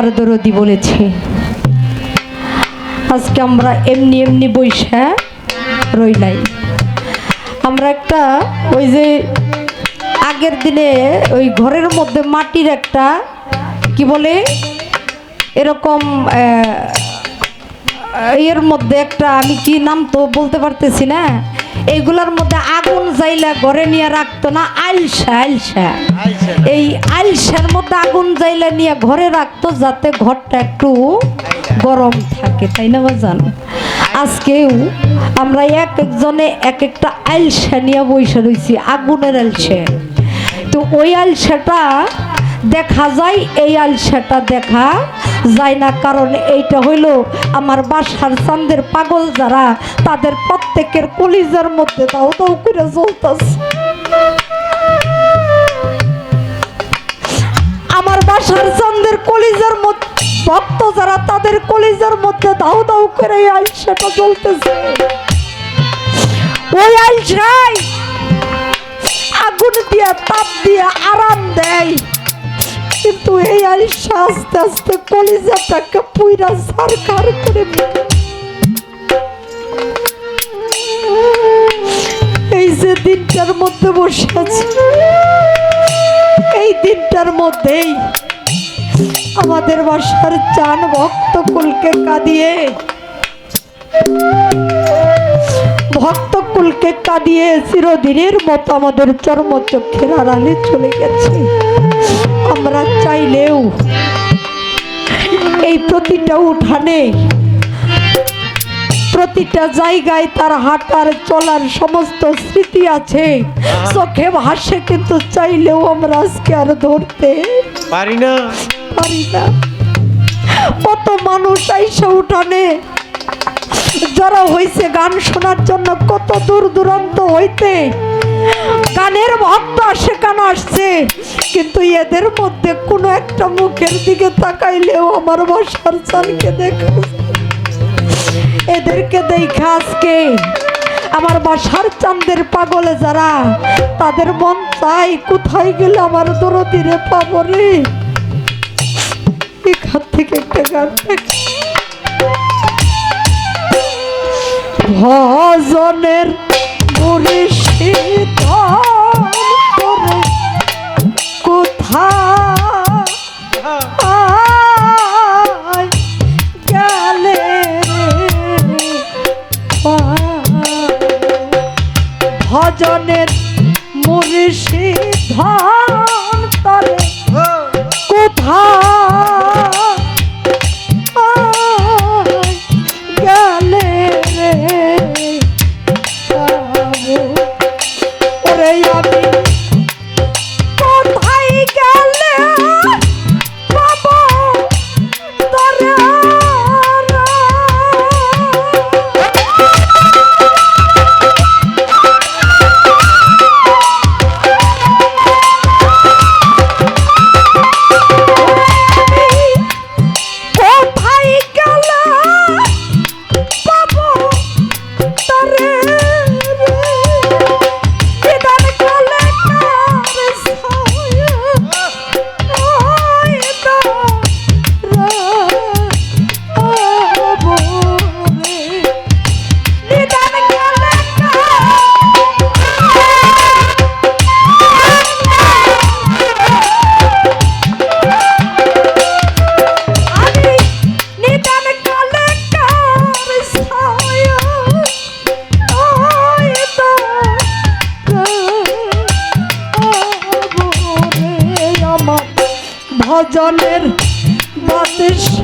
আমার দরদি বলেছে। আজকে আমরা এমনি এমনি বৈশা রইলাই আমরা একটা ওই যে আগের দিনে ওই ঘরের মধ্যে মাটির একটা, কি বলে? এরকম এর মধ্যে একটা আমি কি নাম তো বলতে পারতেছি না? এইগুলোর মধ্যে আগুন যাইলা ঘরে নিয়ে রাখতো না আলসা আলসা। এই আলসার মধ্যে আগুন যাইলা নিয়ে ঘরে রাখতো যাতে ঘরটা একটু গরম থাকে তাই না বাজান? আজকেও আমরা এক একজনে এক একটা আলসা নিয়ে বসে রয়েছি আগুনের আলসা। তো ওই আলসাটা দেখা যায় এই আলসাটা দেখা যায় না কারণ এইটা হইল আমার বাসার চান্দের পাগল যারা, তাদের প্রত্যেকের কলিজার মধ্যে দাও দাও করে চলতেছে আমার বাসার চান্দের কলিজার মধ্যে, ভক্ত যারা তাদের কলিজার মধ্যে দাও দাও করে এই আলসাটা চলতেছে ওই আলসাই আগুন দিয়ে তাপ দিয়ে আরাম দেয়। কিন্তু এই আলিশা আস্তে আস্তে কলিজাটাকে পুইরা সরকার করে। এই যে দিনটার মধ্যে বসে আছে এই দিনটার মধ্যেই আমাদের বাসার চান ভক্ত কুলকে কাঁদিয়ে, ভক্ত কুলকে কাঁদিয়ে চিরদিনের মতো আমাদের চর্মচক্ষের আড়ালে চলে গেছে চাইলেও এই প্রতিটা উঠানে প্রতিটা জায়গায় তার হাঁটার চলার সমস্ত স্মৃতি আছে। চোখে ভাসে কিন্তু চাইলেও আমরা আজকে আর ধরতে পারি না। পারি না। কত মানুষ আইসা উঠানে যারা হয়েছে গান শোনার জন্য কত দূর দূরান্ত হইতে গানের ভক্ত সেখানে আসছে। কিন্তু এদের মধ্যে কোনো একটা মুখের দিকে তাকাইলেও আমার বাসার চালকে দেখা। এদেরকে দেখা আজকে আমার বাসার চান্দের পাগলে যারা, তাদের মন চাই কোথায় গেলে আমার দরদিরে পাবো রে? এখান থেকে একটা গান ভজনের মুর্শিদ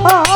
বাতে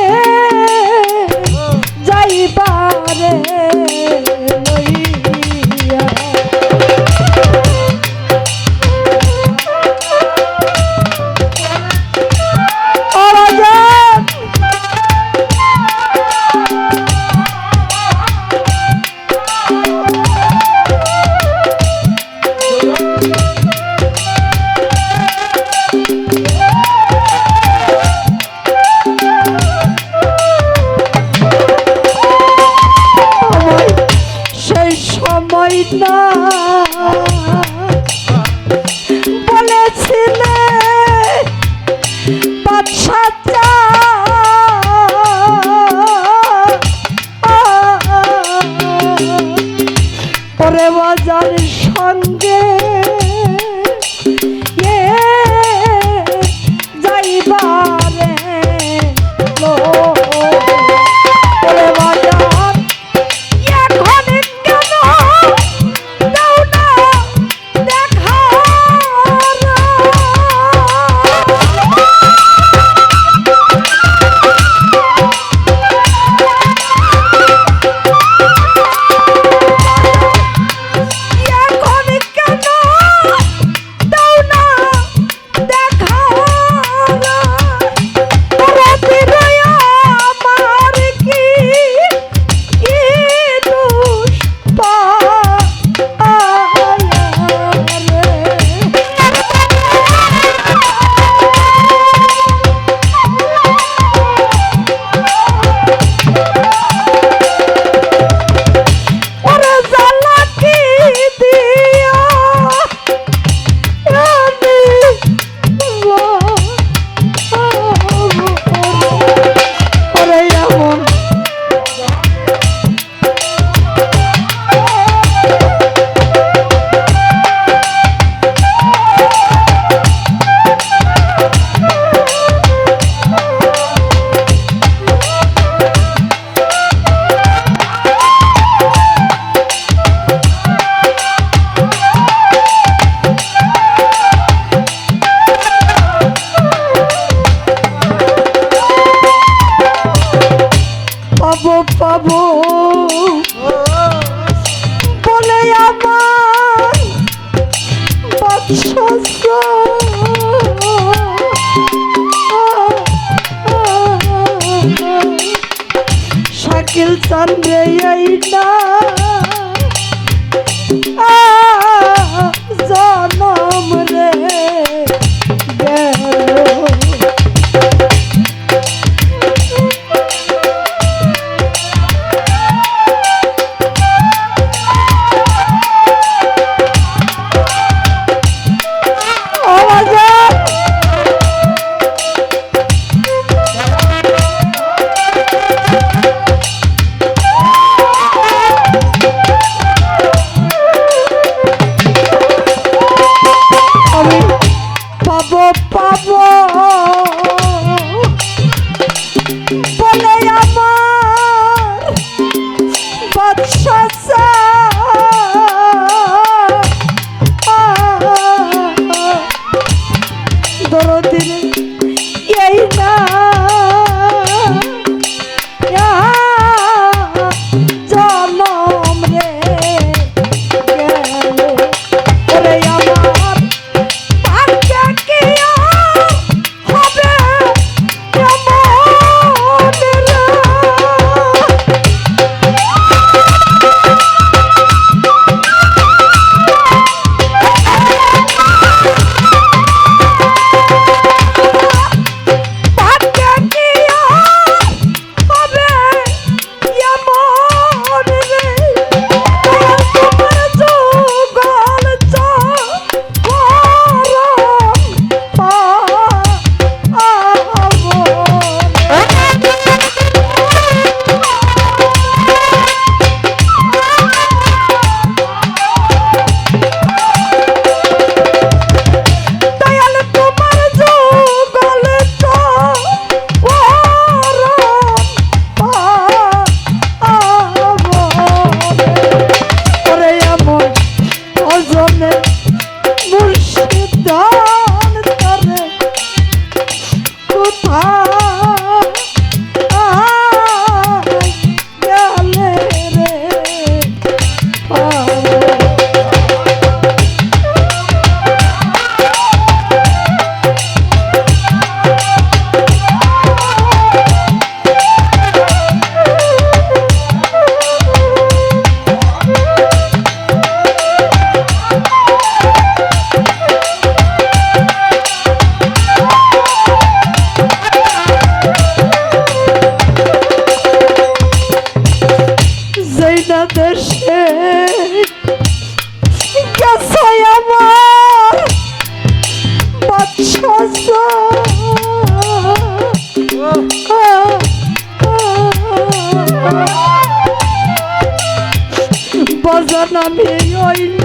আমি রইলা